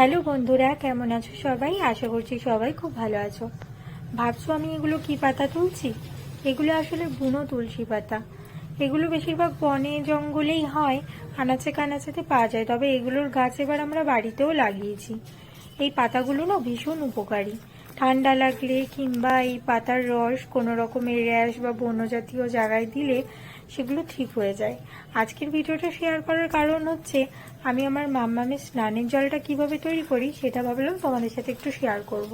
Hello বন্ধুরা, কেমন আছো সবাই? আশা করছি সবাই খুব ভালো আছো। ভাবছ আমি এগুলো কি পাতা তুলছি? এগুলো আসলে বুনো তুলসী পাতা। এগুলো বেশিরভাগ বনে জঙ্গলেই হয়, আনাচে কানাচেতে পাওয়া যায়, তবে এগুলোর গাছ এবার আমরা বাড়িতেও লাগিয়েছি। এই পাতাগুলো না ভীষণ উপকারী। ঠান্ডা লাগলে কিংবা এই পাতার রস কোনো রকমের র্যাশ বা বন্য জাতীয় জায়গায় দিলে সেগুলো ঠিক হয়ে যায়। আজকের ভিডিওটা শেয়ার করার কারণ হচ্ছে, আমি আমার মাম্মামের স্নানের জলটা কীভাবে তৈরি করি সেটা ভাবলাম তোমাদের সাথে একটু শেয়ার করব।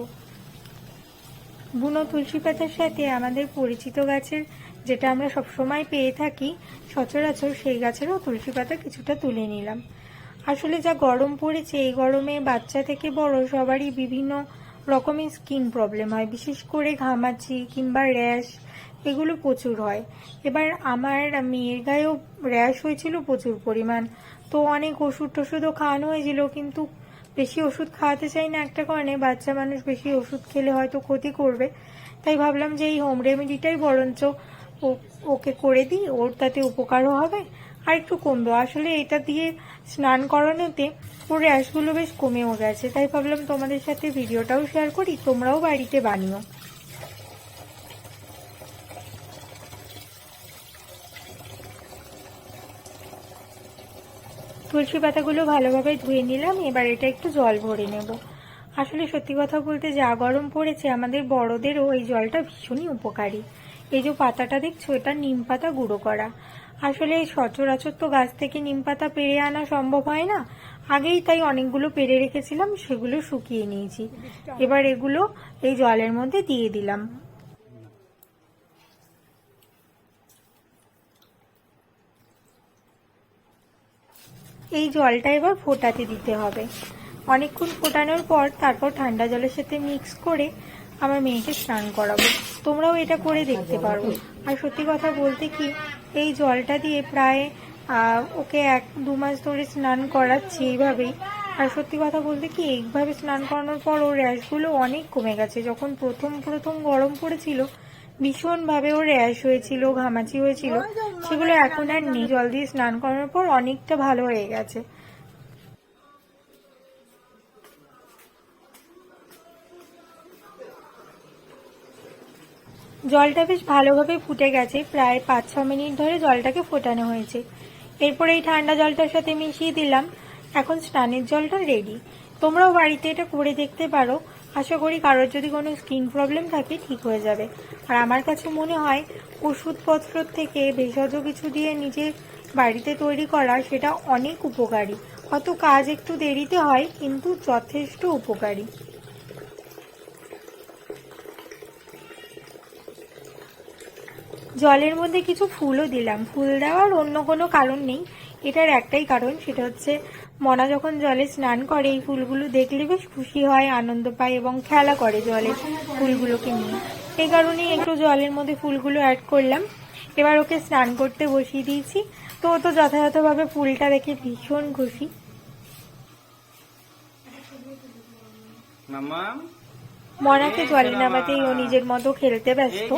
বুনো তুলসী পাতার সাথে আমাদের পরিচিত গাছের, যেটা আমরা সবসময় পেয়ে থাকি, সচরাচর সেই গাছেরও তুলসী পাতা কিছুটা তুলে নিলাম। আসলে যা গরম পড়েছে, এই গরমে বাচ্চা থেকে বড় সবারই বিভিন্ন রকমের স্কিন প্রবলেম হয়। বিশেষ করে ঘামাচি কিংবা র্যাশ এগুলো প্রচুর হয়। এবার আমার মেয়ের গায়েও র্যাশ হয়েছিল প্রচুর পরিমাণ। তো অনেক ওষুধ টষুধও খাওয়ানো হয়েছিল, কিন্তু বেশি ওষুধ খাওয়াতে চাই না একটা কারণে। বাচ্চা মানুষ বেশি ওষুধ খেলে হয়তো ক্ষতি করবে। তাই ভাবলাম যে এই হোম রেমেডিটাই বরঞ্চ ওকে করে দিই, ওর তাতে উপকারও হবে। আর একটু কমবে। আসলে এটা দিয়ে স্নান করানোতে ওর র্যাশগুলো বেশ কমেও গেছে। তাই ভাবলাম তোমাদের সাথে ভিডিওটাও শেয়ার করি, তোমরাও বাড়িতে বানিও। তুলসী পাতাগুলো ভালোভাবে ধুয়ে নিলাম, এবার এটা একটু জল ভরে নেব। আসলে সত্যি কথা বলতে যা গরম পড়েছে, আমাদের বড়দেরও এই জলটা ভীষণই উপকারী। এই যে পাতাটা দেখছ, এটা নিম পাতা গুঁড়ো করা। আসলে সচরাচর তো গাছ থেকে নিম পাতা পেরে আনা সম্ভব হয় না। আগেই তাই অনেকগুলো পেরে রেখেছিলাম, সেগুলো শুকিয়ে নিয়েছি। এবার এগুলো এই জলের মধ্যে দিয়ে দিলাম। এই জলটা এবার ফোটাতে দিতে হবে। অনেকক্ষণ ফোটানোর পর তারপর ঠান্ডা জলের সাথে মিক্স করে আমার মেয়েকে স্নান করাবো। তোমরাও এটা করে দেখতে পারো। আর সত্যি কথা বলতে কি, এই জলটা দিয়ে প্রায় ওকে এক, দু মাস ধরে স্নান করাচ্ছি এইভাবেই। আর সত্যি কথা বলতে কি এইভাবে স্নান করানোর পর ওর র্যাশগুলো অনেক কমে গেছে। যখন প্রথম প্রথম গরম পড়েছিল, ভীষণভাবে ওর র্যাশ হয়েছিল, ঘামাচি হয়েছিল। সেগুলো এখন আর নেই। জল দিয়ে স্নান করানোর পর অনেকটা ভালো হয়ে গেছে। জলটা বেশ ভালোভাবে ফুটে গেছে। প্রায় পাঁচ, ছ মিনিট ধরে জলটাকে ফোটানো হয়েছে। এরপর এই ঠান্ডা জলটার সাথে মিশিয়ে দিলাম। এখন স্নানের জলটা রেডি তোমরাও বাড়িতে এটা করে দেখতে পারো। আশা করি কারোর যদি কোনো স্কিন প্রবলেম থাকে, ঠিক হয়ে যাবে। আর আমার কাছে মনে হয়, ওষুধপত্র থেকে ভেষজ কিছু দিয়ে নিজে বাড়িতে তৈরি করা সেটা অনেক উপকারী। হয়তো কাজ একটু দেরিতে হয়, কিন্তু যথেষ্ট উপকারী। জলের মধ্যে কিছু ফুলও দিলাম। ফুল দেওয়ার অন্য কোনো কারণ নেই। এটার একটাই কারণ, সেটা হচ্ছে মনা যখন জলে স্নান করে, এই ফুলগুলো দেখলে বেশ খুশি হয়, আনন্দ পায় এবং খেলা করে জলে ফুলগুলোকে নিয়ে। এই কারণেই একটু জলের মধ্যে ফুলগুলো অ্যাড করলাম। এবার ওকে স্নান করতে বসিয়ে দিয়েছি। তো ও তো যথাযথভাবে ফুলটা দেখে ভীষণ খুশি। মামা মনাকে জলে নামাতেই ও নিজের মতো খেলতে ব্যস্ত।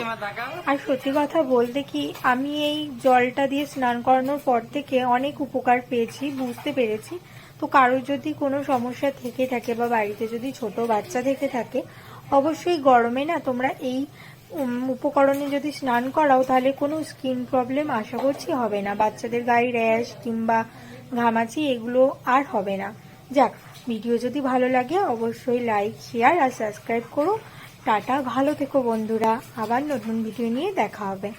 আর সত্যি কথা বলতে কি, আমি এই জলটা দিয়ে স্নান করানোর পর থেকে অনেক উপকার পেয়েছি, বুঝতে পেরেছি। তো কারোর যদি কোনো সমস্যা থেকে থাকে বা বাড়িতে যদি ছোট বাচ্চা থেকে থাকে, অবশ্যই গরমে না তোমরা এই উপকরণে যদি স্নান করাও, তাহলে কোনো স্কিন প্রবলেম আশা করছি হবে না। বাচ্চাদের গায়ে র্যাশ কিংবা ঘামাচি এগুলো আর হবে না। যাক ভিডিও যদি ভালো লাগে, অবশ্যই লাইক শেয়ার আর সাবস্ক্রাইব করো। টাটা, ভালো থেকো বন্ধুরা। আবার নতুন ভিডিও নিয়ে দেখা হবে।